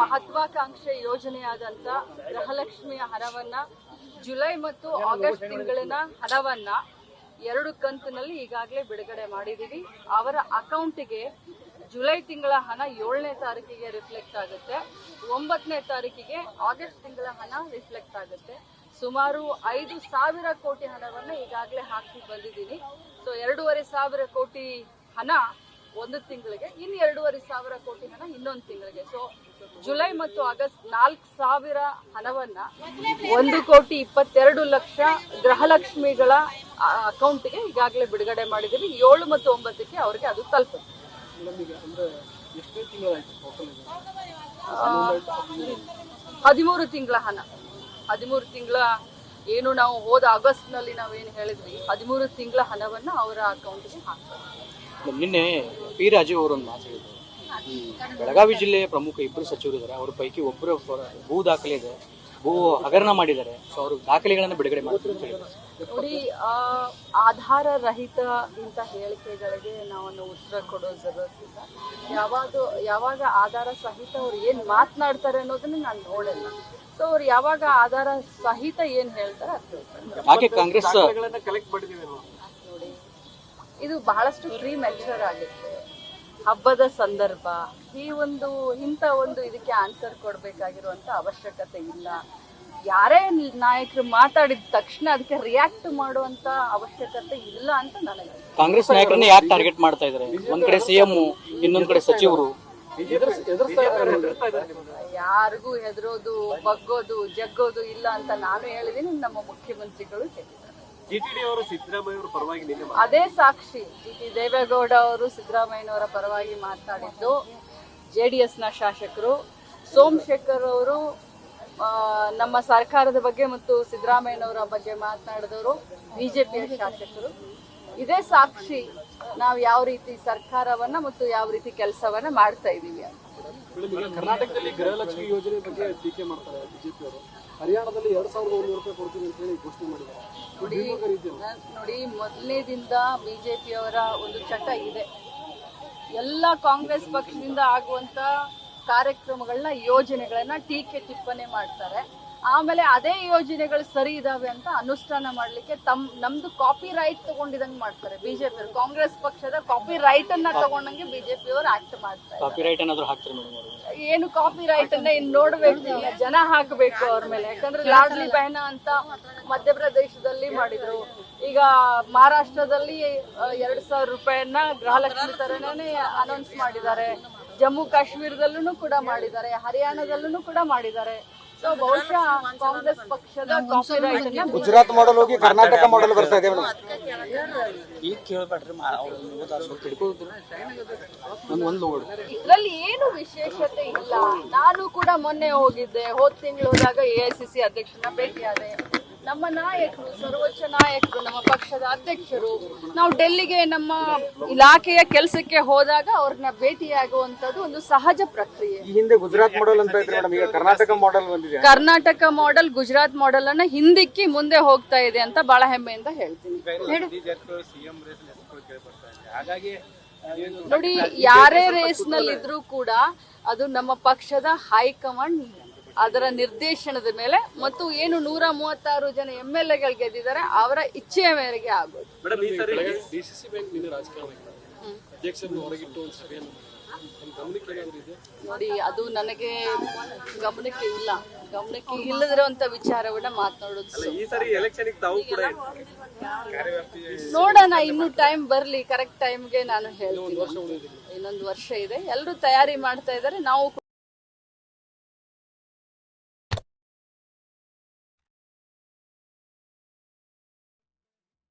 ಮಹತ್ವಾಕಾಂಕ್ಷೆ ಯೋಜನೆಯಾದಂತ ಗೃಹಲಕ್ಷ್ಮಿಯ ಹಣವನ್ನ ಜುಲೈ ಮತ್ತು ಆಗಸ್ಟ್ ತಿಂಗಳಿನ ಹಣವನ್ನ ಎರಡು ಕಂತಿನಲ್ಲಿ ಈಗಾಗಲೇ ಬಿಡುಗಡೆ ಮಾಡಿದೀವಿ. ಅವರ ಅಕೌಂಟಿಗೆ ಜುಲೈ ತಿಂಗಳ ಹಣ ಏಳನೇ ತಾರೀಕಿಗೆ ರಿಫ್ಲೆಕ್ಟ್ ಆಗುತ್ತೆ. ಒಂಬತ್ತನೇ ತಾರೀಕಿಗೆ ಆಗಸ್ಟ್ ತಿಂಗಳ ಹಣ ರಿಫ್ಲೆಕ್ಟ್ ಆಗುತ್ತೆ. ಸುಮಾರು ಐದು ಸಾವಿರ ಕೋಟಿ ಹಣವನ್ನ ಈಗಾಗಲೇ ಹಾಕಿ ಬಂದಿದ್ದೀನಿ ಸೊ ಎರಡೂವರೆ ಸಾವಿರ ಕೋಟಿ ಹಣ ಒಂದು ತಿಂಗಳಿಗೆ ಇನ್ನು ಎರಡೂವರೆ ಸಾವಿರ ಕೋಟಿ ಹಣ ಇನ್ನೊಂದು ತಿಂಗಳಿಗೆ. ಸೊ ಜುಲೈ ಮತ್ತು ಆಗಸ್ಟ್ ನಾಲ್ಕು ಸಾವಿರ ಹಣವನ್ನ ಒಂದು ಕೋಟಿ ಇಪ್ಪತ್ತೆರಡು ಲಕ್ಷ ಗೃಹಲಕ್ಷ್ಮಿಗಳ ಅಕೌಂಟ್ಗೆ ಈಗಾಗಲೇ ಬಿಡುಗಡೆ ಮಾಡಿದ್ದೀವಿ. ಏಳು ಮತ್ತು ಒಂಬತ್ತಕ್ಕೆ ಅವರಿಗೆ ಅದು ತಲುಪುತ್ತೆ. ಹದಿಮೂರು ತಿಂಗಳ ಹಣ. ಹದಿಮೂರು ತಿಂಗಳ ಏನು ನಾವು ಹೋದ ಆಗಸ್ಟ್ನಲ್ಲಿ ನಾವೇನು ಹೇಳಿದ್ವಿ? ಹದಿಮೂರು ತಿಂಗಳ ಹಣವನ್ನ ಅವರ ಅಕೌಂಟ್ಗೆ ಹಾಕ್ತಾರೆ. ನಿನ್ನೆ ಪಿ ರಾಜು ಅವರು ಒಂದು ಮಾತು ಹೇಳಿದ್ರು ಈ ಬೆಳಗಾವಿ ಜಿಲ್ಲೆಯ ಪ್ರಮುಖ ಇಬ್ಬರು ಸಚಿವರು ಇದ್ದಾರೆ ಅವ್ರ ಪೈಕಿ ಒಬ್ಬರು ಭೂ ದಾಖಲೆ ಇದೆ. ಭೂ ಹಗರಣ ಮಾಡಿದ್ದಾರೆ. ಸೊ ಅವರು ದಾಖಲೆಗಳನ್ನು ಬಿಡುಗಡೆ ಮಾಡ್ತಾರೆ ಅಂತ ಹೇಳಿದ್ರು. ನೋಡಿ ಆ, ಆಧಾರ ರಹಿತ ಇಂಥ ಹೇಳಿಕೆಗಳಿಗೆ ನಾವನ್ನು ಉತ್ತರ ಕೊಡೋ ಜರುರತ್ತಿಲ್ಲ ಯಾವಾಗ ಯಾವಾಗ ಆಧಾರ ಸಹಿತ ಅವ್ರು ಏನು ಮಾತನಾಡ್ತಾರೆ ಅನ್ನೋದನ್ನ ನಾನು ನೋಡಲ್ಲ. ಸೊ ಅವ್ರು ಯಾವಾಗ ಆಧಾರ ಸಹಿತ ಏನು ಹೇಳ್ತಾರೆ ಅದು. ಯಾಕೆ ಕಾಂಗ್ರೆಸ್ ಕಲೆಕ್ಟ್ ಮಾಡಿದೀವಿ. ಇದು ಬಹಳಷ್ಟು ಪ್ರೀ ಮೆಚೂರ್ ಆಗಿರ್ತದೆ ಹಬ್ಬದ ಸಂದರ್ಭ ಈ ಒಂದು ಇಂಥ ಒಂದು ಇದಕ್ಕೆ ಆನ್ಸರ್ ಕೊಡಬೇಕಾಗಿರುವಂಥ ಅವಶ್ಯಕತೆ ಇಲ್ಲ. ಯಾರೇ ನಾಯಕರು ಮಾತಾಡಿದ ತಕ್ಷಣ ಅದಕ್ಕೆ ರಿಯಾಕ್ಟ್ ಮಾಡುವಂತ ಅವಶ್ಯಕತೆ ಇಲ್ಲ ಅಂತ ನನಗೆ ಕಾಂಗ್ರೆಸ್ ನಾಯಕರನ್ನ ಯಾಕೆ ಟಾರ್ಗೆಟ್ ಮಾಡ್ತಾ ಇದ್ದಾರೆ? ಒಂದ್ ಕಡೆ ಸಿಎಂ ಇನ್ನೊಂದ್ ಕಡೆ ಸಚಿವರು. ಯಾರಿಗೂ ಹೆದರೋದು ಬಗ್ಗೋದು ಜಗ್ಗೋದು ಇಲ್ಲ ಅಂತ ನಾನು ಹೇಳಿದೀನಿ ನಮ್ಮ ಮುಖ್ಯಮಂತ್ರಿಗಳು ಹೇಳಿದ್ದಾರೆ. ಅದೇ ಸಾಕ್ಷಿ ಜಿ ಟಿ ದೇವೇಗೌಡ ಅವರು ಸಿದ್ದರಾಮಯ್ಯನವರ ಪರವಾಗಿ ಮಾತನಾಡಿದ್ದು ಜೆ ಡಿ ಎಸ್ನ ಶಾಸಕರು. ಸೋಮಶೇಖರ್ ಅವರು ನಮ್ಮ ಸರ್ಕಾರದ ಬಗ್ಗೆ ಮತ್ತು ಸಿದ್ದರಾಮಯ್ಯನವರ ಬಗ್ಗೆ ಮಾತನಾಡಿದವರು ಬಿಜೆಪಿಯ ಶಾಸಕರು. ಇದೇ ಸಾಕ್ಷಿ ನಾವು ಯಾವ ರೀತಿ ಸರ್ಕಾರವನ್ನ ಮತ್ತು ಯಾವ ರೀತಿ ಕೆಲಸವನ್ನ ಮಾಡ್ತಾ ಇದ್ದೀವಿ ಅಂತ. ಕರ್ನಾಟಕದಲ್ಲಿ ಗೃಹಲಕ್ಷ್ಮಿ ಯೋಜನೆ ಬಗ್ಗೆ ಟೀಕೆ ಮಾಡ್ತಾರೆ ಬಿಜೆಪಿ ಅವರು. ಹರಿಯಾಣದಲ್ಲಿ ಎರಡ್ ಸಾವಿರದ ಒಂದು ರೂಪಾಯಿ ಕೊಡ್ತೀನಿ ಅಂತ ಹೇಳಿ ಘೋಷಣೆ ಮಾಡಿದ್ದಾರೆ. ನೋಡಿ ಬಿಜೆಪಿ ನೋಡಿ ಮೊದಲನೇದಿಂದ ಬಿಜೆಪಿಯವರ ಒಂದು ಚಟ ಇದೆ. ಎಲ್ಲ ಕಾಂಗ್ರೆಸ್ ಪಕ್ಷದಿಂದ ಆಗುವಂತ ಕಾರ್ಯಕ್ರಮಗಳನ್ನ ಯೋಜನೆಗಳನ್ನ ಟೀಕೆ ಟಿಪ್ಪಣಿ ಮಾಡ್ತಾರೆ. ಆಮೇಲೆ ಅದೇ ಯೋಜನೆಗಳು ಸರಿ ಇದಾವೆ ಅಂತ ಅನುಷ್ಠಾನ ಮಾಡ್ಲಿಕ್ಕೆ ತಮ್ ನಮ್ದು ಕಾಪಿ ರೈಟ್ ತಗೊಂಡಿದಂಗ್ ಮಾಡ್ತಾರೆ ಬಿಜೆಪಿ ಕಾಂಗ್ರೆಸ್ ಪಕ್ಷದ ಕಾಪಿ ರೈಟ್ ಅನ್ನ ತಗೊಂಡಂಗೆ ಬಿಜೆಪಿ ಅವರು ಆಕ್ಟ್ ಮಾಡ್ತಾರೆ. ಕಾಪಿ ರೈಟ್ ಏನು ಕಾಪಿ ರೈಟ್ ಅನ್ನ ಇನ್ ನೋಡ್ಬೇಕು ಜನ ಹಾಕಬೇಕು ಅವ್ರ ಮೇಲೆ. ಯಾಕಂದ್ರೆ ಲಾಡ್ಲಿ ಬಹನ ಅಂತ ಮಧ್ಯಪ್ರದೇಶದಲ್ಲಿ ಮಾಡಿದ್ರು. ಈಗ ಮಹಾರಾಷ್ಟ್ರದಲ್ಲಿ ಎರಡ್ ಸಾವಿರ ರೂಪಾಯಿಯನ್ನ ಗೃಹಲಕ್ಷ್ಮಿ ತರನೇ ಅನೌನ್ಸ್ ಮಾಡಿದ್ದಾರೆ. ಜಮ್ಮು ಕಾಶ್ಮೀರದಲ್ಲೂ ಕೂಡ ಮಾಡಿದ್ದಾರೆ ಹರಿಯಾಣದಲ್ಲೂ ಕೂಡ ಮಾಡಿದ್ದಾರೆ. ಕಾಂಗ್ರೆಸ್ ಪಕ್ಷದ ಗುಜರಾತ್ ಮಾಡೆಲ್ ಹೋಗಿ ಕರ್ನಾಟಕ ಮಾಡೆಲ್ ಬರ್ತಾ ಇದೆ ಈಗ ಕೇಳ್ಬೇಡ್ರಿ ಇದ್ರಲ್ಲಿ ಏನು ವಿಶೇಷತೆ ಇಲ್ಲ? ನಾನು ಕೂಡ ಮೊನ್ನೆ ಹೋಗಿದ್ದೆ. ಹೋದ್ ತಿಂಗಳು ಹೋದಾಗ ಎ ಐ ಸಿ ಸಿ ಅಧ್ಯಕ್ಷನ ಭೇಟಿಯಾದೆ. ನಮ್ಮ ನಾಯಕರು ಸರ್ವೋಚ್ಚ ನಾಯಕರು ನಮ್ಮ ಪಕ್ಷದ ಅಧ್ಯಕ್ಷರು ನಾವು ಡೆಲ್ಲಿಗೆ ನಮ್ಮ ಇಲಾಖೆಯ ಕೆಲಸಕ್ಕೆ ಹೋದಾಗ ಅವ್ರನ್ನ ಭೇಟಿಯಾಗುವಂತದ್ದು ಒಂದು ಸಹಜ ಪ್ರಕ್ರಿಯೆ. ಹಿಂದೆ ಗುಜರಾತ್ ಮಾಡೆಲ್ ಅಂತ ಈಗ ಕರ್ನಾಟಕ ಮಾಡೆಲ್ ಬಂದಿದೆ. ಕರ್ನಾಟಕ ಮಾಡೆಲ್ ಗುಜರಾತ್ ಮಾಡೆಲ್ ಅನ್ನ ಹಿಂದಿಕ್ಕಿ ಮುಂದೆ ಹೋಗ್ತಾ ಇದೆ ಅಂತ ಬಹಳ ಹೆಮ್ಮೆಯಿಂದ ಹೇಳ್ತೀನಿ. ಹೇಳು. ನೋಡಿ ಯಾರೇ ರೇಸ್ನಲ್ಲಿ ಇದ್ರೂ ಕೂಡ ಅದು ನಮ್ಮ ಪಕ್ಷದ ಹೈಕಮಾಂಡ್ ಅದರ ನಿರ್ದೇಶನದ ಮೇಲೆ ಮತ್ತು ಏನು ನೂರ ಮೂವತ್ತಾರು ಜನ ಎಂ ಎಲ್ ಎಗಳು ಗೆದ್ದಿದ್ದಾರೆ ಅವರ ಇಚ್ಛೆಯ ಮೇರೆಗೆ ಆಗೋದು. ನೋಡಿ ಅದು ನನಗೆ ಗಮನಕ್ಕೆ ಇಲ್ಲ. ಗಮನಕ್ಕೆ ಇಲ್ಲದಿರುವಂತ ವಿಚಾರವನ್ನ ಮಾತನಾಡೋದು ಸುಮ್ನೆ. ಈ ಸಾರಿ ಎಲೆಕ್ಷನ್ ತಾವು ಕೂಡ ನೋಡೋಣ ಇನ್ನು ಟೈಮ್ ಬರ್ಲಿ ಕರೆಕ್ಟ್ ಟೈಮ್ಗೆ ನಾನು ಹೇಳ್ತೀನಿ. ಇನ್ನೊಂದು ವರ್ಷ ಇದೆ. ಎಲ್ಲರೂ ತಯಾರಿ ಮಾಡ್ತಾ ಇದ್ದಾರೆ. ನಾವು